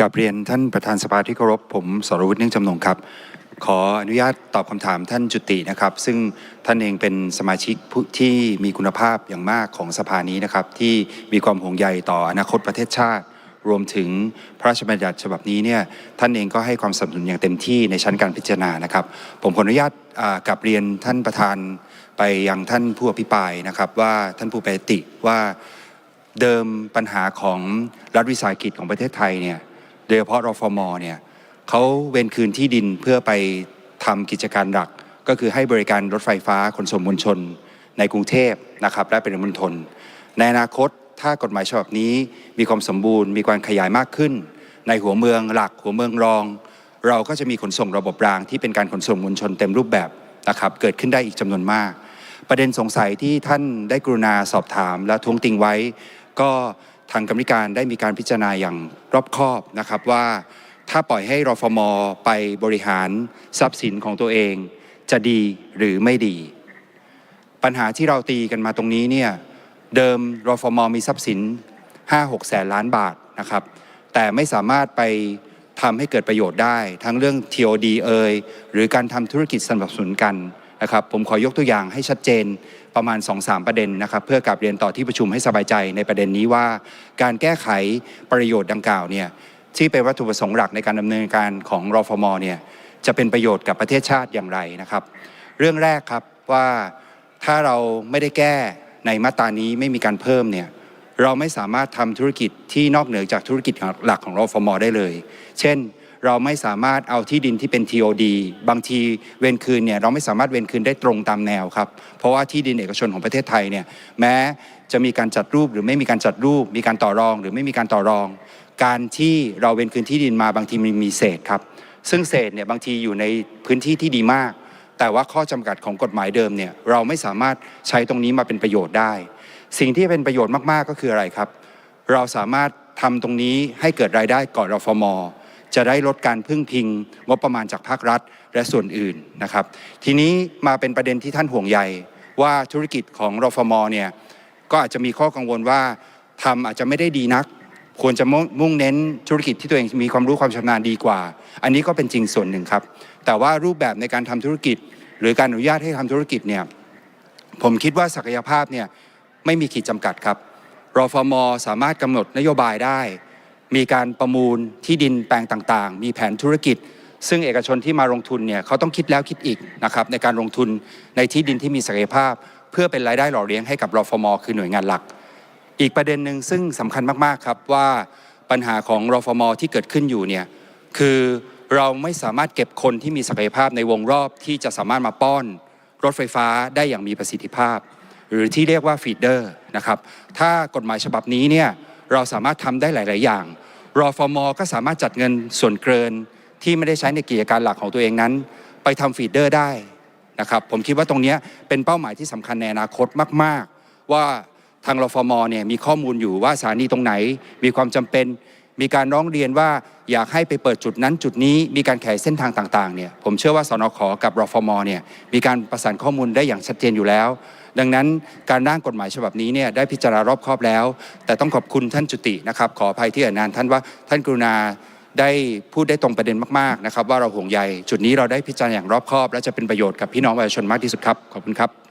กับเรียนท่านประธานสภาที่เคารพผมสรวุฒิเนื่องจำนงครับ ขออนุญาตตอบคำถามท่านจุตินะครับ ซึ่งท่านเองเป็นสมาชิกผู้ที่มีคุณภาพอย่างมากของสภานี้นะครับ ที่มีความห่วงใยต่ออนาคตประเทศชาติ รวมถึงพระราชบัญญัติฉบับนี้เนี่ยท่านเองก็ให้ความสนับสนุนอย่างเต็มที่ในชั้นการพิจารณานะครับ ผมขออนุญาตกับเรียนท่านประธานไปยังท่านผู้อภิปรายนะครับ ว่าท่านผู้แปติว่าเดิมปัญหาของรัฐวิสาหกิจของประเทศไทยเนี่ย โดยเฉพาะรฟมเนี่ยเขาเวนคืนที่ดินเพื่อไปทำกิจการหลัก ก็คือให้บริการรถไฟฟ้าขนส่งมวลชน ในกรุงเทพนะครับและเป็นมณฑลในอนาคตถ้ากฎหมายฉบับนี้มีความสมบูรณ์มีการขยายมากขึ้น ในหัวเมืองหลัก หัวเมืองรอง เราก็จะมีขนส่งระบบรางที่เป็นการขนส่งมวลชนเต็มรูปแบบนะครับเกิดขึ้นได้อีกจำนวนมาก ประเด็นสงสัยที่ท่านได้กรุณาสอบถามและทวงติงไว้ ก็ ทางกรรมการได้มีการพิจารณาอย่างรอบคอบนะครับว่าถ้าปล่อยให้รฟมไปบริหารทรัพย์สินของตัวเอง จะดีหรือไม่ดี ปัญหาที่เราตีกันมาตรงนี้เนี่ยเดิมรฟมมีทรัพย์สิน 5-6 แสนล้านบาทนะครับ แต่ไม่สามารถไปทำให้เกิดประโยชน์ได้ ทั้งเรื่อง TOD เอยหรือการทำธุรกิจสนับสนุนกัน นะครับผมขอยกตัวอย่างให้ชัดเจนประมาณ 2-3 ประเด็นนะครับเพื่อกลับเรียนต่อที่ประชุมให้สบายใจในประเด็นนี้ว่า การแก้ไขประโยชน์ดังกล่าวเนี่ยที่เป็นวัตถุประสงค์หลักในการดำเนินการของรอฟมเนี่ยจะเป็นประโยชน์กับประเทศชาติอย่างไรนะครับ เรื่องแรกครับว่าถ้าเราไม่ได้แก้ในมาตรานี้ไม่มีการเพิ่มเนี่ยเราไม่สามารถทำธุรกิจที่นอกเหนือจากธุรกิจหลักของรอฟมได้เลย เช่น เราไม่สามารถเอาที่ดินที่เป็น TOD บางทีเวนคืนเนี่ยเราไม่สามารถเวนคืนได้ตรงตามแนวครับเพราะว่าที่ดินเอกชนของประเทศไทยเนี่ยแม้จะมีการจัดรูปหรือไม่มีการจัดรูป มีการต่อรอง หรือไม่มีการต่อรอง การที่เราเวนคืนที่ดินมาบางทีมันมีเศษครับ ซึ่งเศษเนี่ยบางทีอยู่ในพื้นที่ที่ดีมาก แต่ว่าข้อจำกัดของกฎหมายเดิมเนี่ยเราไม่สามารถใช้ตรงนี้มาเป็นประโยชน์ได้ สิ่งที่เป็นประโยชน์มากๆก็คืออะไรครับ เราสามารถทำตรงนี้ให้เกิดรายได้ก่อนรฟม จะได้ลดการพึ่งพิง งบประมาณจากภาครัฐและส่วนอื่นนะครับ ทีนี้มาเป็นประเด็นที่ท่านห่วงใยว่าธุรกิจของรฟมเนี่ยก็อาจจะมีข้อกังวลว่าทำอาจจะไม่ได้ดีนัก ควรจะมุ่งเน้นธุรกิจที่ตัวเองมีความรู้ความชำนาญดีกว่า อันนี้ก็เป็นจริงส่วนหนึ่งครับ แต่ว่ารูปแบบในการทำธุรกิจ หรือการอนุญาตให้ทำธุรกิจเนี่ยผมคิดว่าศักยภาพเนี่ยไม่มีขีดจำกัดครับรฟมสามารถกำหนดนโยบายได้ มีการประมูลที่ดินแปลงต่างๆ มีแผนธุรกิจ ซึ่งเอกชนที่มาลงทุนเนี่ยเขาต้องคิดแล้วคิดอีกนะครับในการลงทุนในที่ดินที่มีศักยภาพ เพื่อเป็นรายได้หล่อเลี้ยงให้กับรอฟมคือหน่วยงานหลัก อีกประเด็นหนึ่งซึ่งสำคัญมากๆครับว่าปัญหาของรอฟมที่เกิดขึ้นอยู่เนี่ยคือเราไม่สามารถเก็บคนที่มีศักยภาพในวงรอบที่จะสามารถมาป้อน รถไฟฟ้าได้อย่างมีประสิทธิภาพ หรือที่เรียกว่าฟีดเดอร์นะครับถ้ากฎหมายฉบับนี้เนี่ย เราสามารถทำได้หลาย ๆ อย่างรอฟอมอก็สามารถจัดเงินส่วนเกินที่ไม่ได้ใช้ในกิจการหลักของตัวเองนั้น ไปทำฟีดเดอร์ได้นะครับผมคิดว่าตรงนี้เป็นเป้าหมายที่สำคัญในอนาคตมาก ๆ ว่าทางรฟมเนี่ยมีข้อมูลอยู่ว่าสถานีตรงไหน มีความจำเป็น มีการร้องเรียนว่าอยากให้ไปเปิดจุดนั้นจุดนี้มีการขยายเส้นทางต่างๆเนี่ยผมเชื่อว่าสนขกับรฟมเนี่ยมีการประสานข้อมูลได้อย่างชัดเจนอยู่แล้ว ดังนั้นการร่างกฎหมายฉบับนี้เนี่ยได้พิจารณารอบคอบแล้ว แต่ต้องขอบคุณท่านจุตินะครับ ขออภัยที่อ่ยนานท่านว่าท่านกรุณาได้พูดได้ตรงประเด็นมากๆนะครับ ว่าเราห่วงใยจุดนี้เราได้พิจารณาอย่างรอบคอบ และจะเป็นประโยชน์กับพี่น้องประชาชนมากที่สุดครับขอบคุณครับ